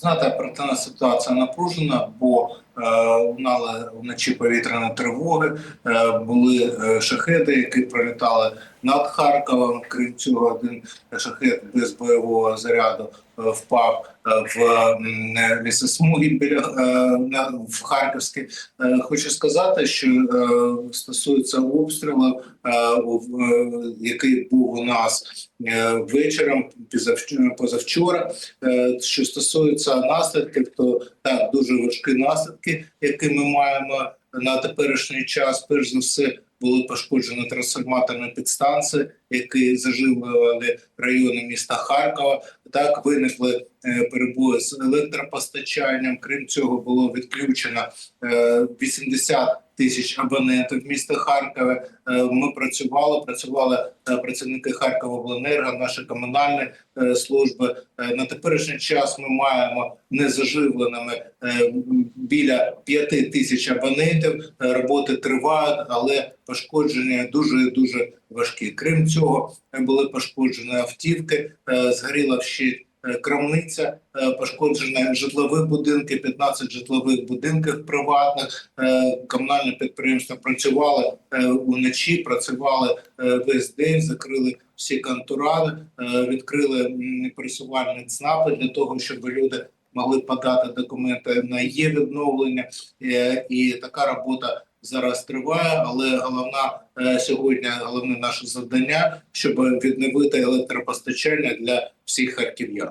Знаєте, оперативна ситуація напружена, бо лунали вночі повітряні тривоги, е, були е, шахеди, які пролітали над Харковом. Крім цього, один шахет без бойового заряду е, впав е, в лісосмуги біля е, в Харківській. Е, хочу сказати, що е, стосується обстрілу, е, е, який був у нас е, вечором позавчора. Е, Що стосується наслідків, то так дуже важкі наслідки, які ми маємо на теперішній час. Перш за все були пошкоджені трансформаторні підстанції, які заживлювали райони міста Харкова. Так виникли е, перебої з електропостачанням. Крім цього, було відключено е, 80 тисяч абонентів міста Харкова. Е, Ми працювали, працювали е, працівники Харкова наші комунальні е, служби. Е, На теперішній час ми маємо незаживленими біля 5 тисяч абонентів. Роботи тривають, але пошкодження дуже дуже важкі. Крім цього, були пошкоджені автівки, згоріла вщить е, крамниця, е, пошкоджені житлові будинки, 15 житлових будинків приватних. Е, Комунальне підприємство працювало е, уночі, працювали е, весь день, закрили всі контуради, е, відкрили пересувальні ЦНАПи для того, щоб люди могли подати документи на є відновлення, Е, і така робота зараз триває. Але головна е, сьогодні головне наше завдання, щоб відновити електропостачання для всіх харків'ян.